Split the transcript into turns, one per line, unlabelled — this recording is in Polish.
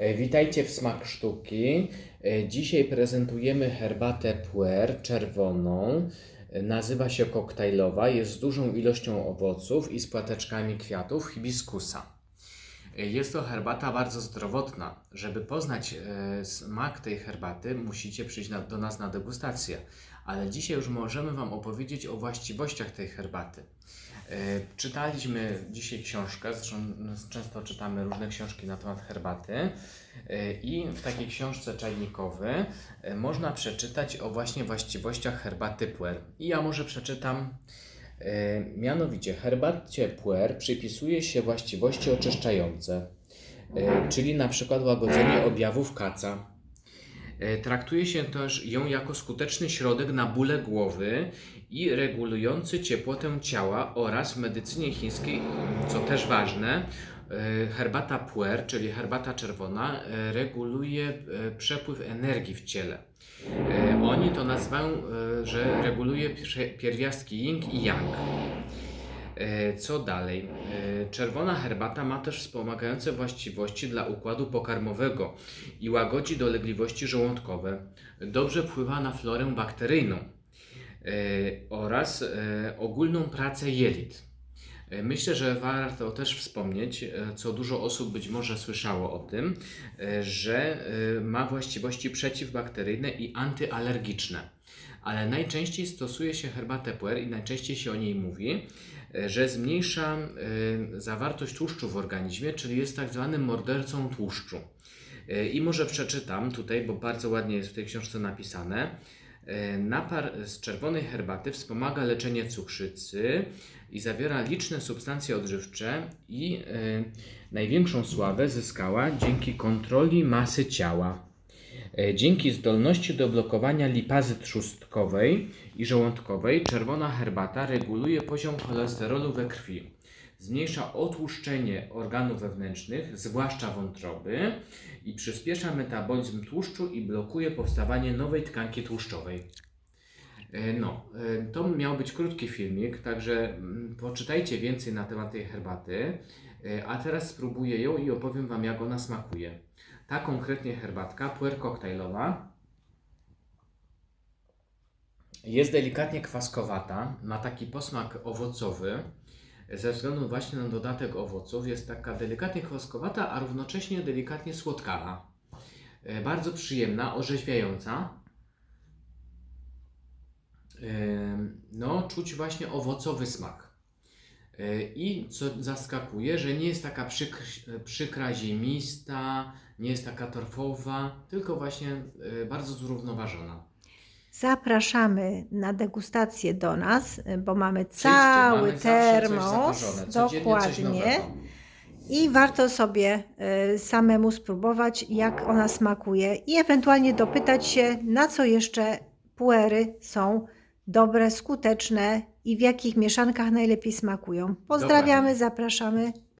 E, Witajcie w Smak Sztuki. E, Dzisiaj prezentujemy herbatę puer czerwoną. E, Nazywa się koktajlowa, jest z dużą ilością owoców i z płateczkami kwiatów hibiskusa. E, Jest to herbata bardzo zdrowotna. Żeby poznać e, smak tej herbaty, musicie przyjść do nas na degustację. Ale dzisiaj już możemy Wam opowiedzieć o właściwościach tej herbaty. E, Czytaliśmy dzisiaj książkę, zresztą często czytamy różne książki na temat herbaty i w takiej książce czajnikowy można przeczytać o właśnie właściwościach herbaty puer. I ja może przeczytam mianowicie herbacie puer przypisuje się właściwości oczyszczające, e, czyli na przykład łagodzenie objawów kaca. E, Traktuje się też ją jako skuteczny środek na bóle głowy i regulujący ciepłotę ciała oraz w medycynie chińskiej, co też ważne, e, herbata puer, czyli herbata czerwona, e, reguluje e, przepływ energii w ciele. Oni to nazywają, e, że reguluje pierwiastki yin i yang. E, Co dalej? E, Czerwona herbata ma też wspomagające właściwości dla układu pokarmowego i łagodzi dolegliwości żołądkowe. Dobrze wpływa na florę bakteryjną oraz ogólną pracę jelit. E, Myślę, że warto też wspomnieć, e, co dużo osób być może słyszało o tym, e, że ma właściwości przeciwbakteryjne i antyalergiczne. Ale najczęściej stosuje się herbatę puer i najczęściej się o niej mówi, że zmniejsza zawartość tłuszczu w organizmie, czyli jest tak zwanym mordercą tłuszczu. I może przeczytam tutaj, bo bardzo ładnie jest w tej książce napisane. E, Napar z czerwonej herbaty wspomaga leczenie cukrzycy i zawiera liczne substancje odżywcze i e, największą sławę zyskała dzięki kontroli masy ciała. E, Dzięki zdolności do blokowania lipazy trzustkowej i żołądkowej czerwona herbata reguluje poziom cholesterolu we krwi. Zmniejsza otłuszczenie organów wewnętrznych, zwłaszcza wątroby, i przyspiesza metabolizm tłuszczu i blokuje powstawanie nowej tkanki tłuszczowej. E, No, e, to miał być krótki filmik, także mm, poczytajcie więcej na temat tej herbaty. E, A teraz spróbuję ją i opowiem Wam, jak ona smakuje. Ta konkretnie herbatka, puer koktajlowa, jest delikatnie kwaskowata, ma taki posmak owocowy. Ze względu właśnie na dodatek owoców jest taka delikatnie kwaskowata, a równocześnie delikatnie słodkawa. E, Bardzo przyjemna, orzeźwiająca. Ym, No, czuć właśnie owocowy smak. Yy, I co zaskakuje, że nie jest taka przykra, przykra ziemista, nie jest taka torfowa, tylko właśnie bardzo zrównoważona.
Zapraszamy na degustację do nas, bo mamy cały termos. Dokładnie. I warto sobie y, samemu spróbować, jak ona smakuje, i ewentualnie dopytać się, na co jeszcze puery są dobre, skuteczne i w jakich mieszankach najlepiej smakują. Pozdrawiamy, zapraszamy.